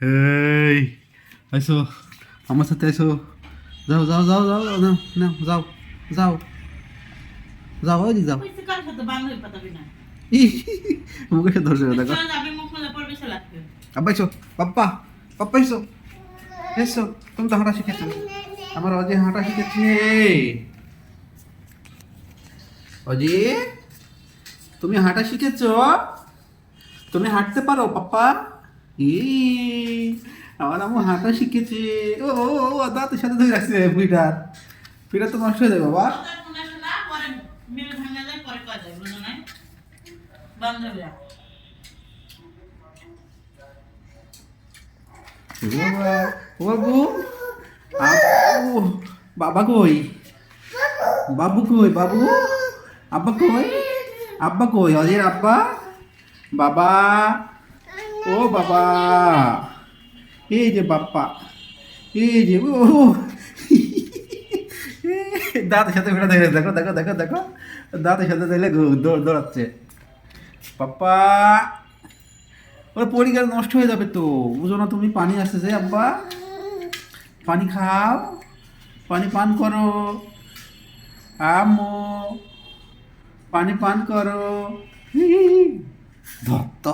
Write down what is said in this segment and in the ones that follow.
এই আইসো আমার সাথে আইসো যাও যাও যাও যাও না না যাও যাও যাও ওই যাও মুখে সাথে ধরছে দেখো সে আব্বা এসো পাপ্পা পাপ্পা এসো এসো তুমি তো হাঁটা শিখেছো আমার অজয় হাঁটা শিখেছে অজয় তুমি হাঁটা শিখেছো তুমি হাঁটতে পারো পাপ্পা ই আমার আম্মু হাঁটা শিখেছে। ও ও ও দাঁতের সাথে ধরে রাখছে বুড়িটার পিটা তো নষ্ট হয়ে যাবে বাবা। যায় বাবা ও বাবু বাবা কই? বাবু কই বাবু? আব্বা কই? আব্বা কই? অজয়ের আব্বা? বাবা? ও বাবা। এই যে বাপ্পা, এই যে, ও দাঁতের সাথে ফেরা দেখে, দেখো দেখো দেখো দেখো। দাঁতের সাথে দৌড়, দৌড়াচ্ছে। পাপ্পা ওর পরিকার নষ্ট হয়ে যাবে তো। বুঝো না তুমি, পানি আসতেছে, আব্বা। পানি খাও, পানি পান করো। আমো পানি পান করো। ধত্ত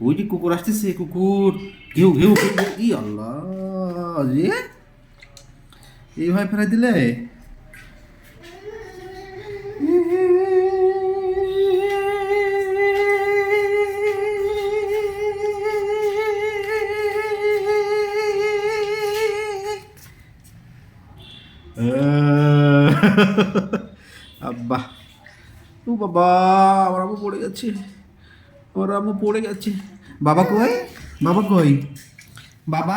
ওই যে কুকুর আসতেছে, কুকুর। ঘেউ ঘেউ। ই আল্লাহ যে এইভাবে ফেরাই দিলে? আব্বা। ও বাবা, আমার আম্মু পড়ে গেছে। আমার আমি পড়ে গেছে বাবা কই বাবা কই বাবা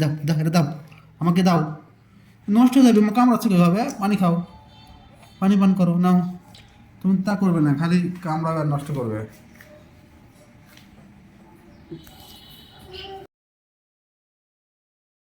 দাও দাও এটা দাও আমাকে দাও। নষ্ট হয়ে যাবে, আমার কামড়াচ্ছে কীভাবে? পানি খাও। পানি পান করো, নাও। তুমি তা করবে না, খালি কামড়াবে নষ্ট করবে।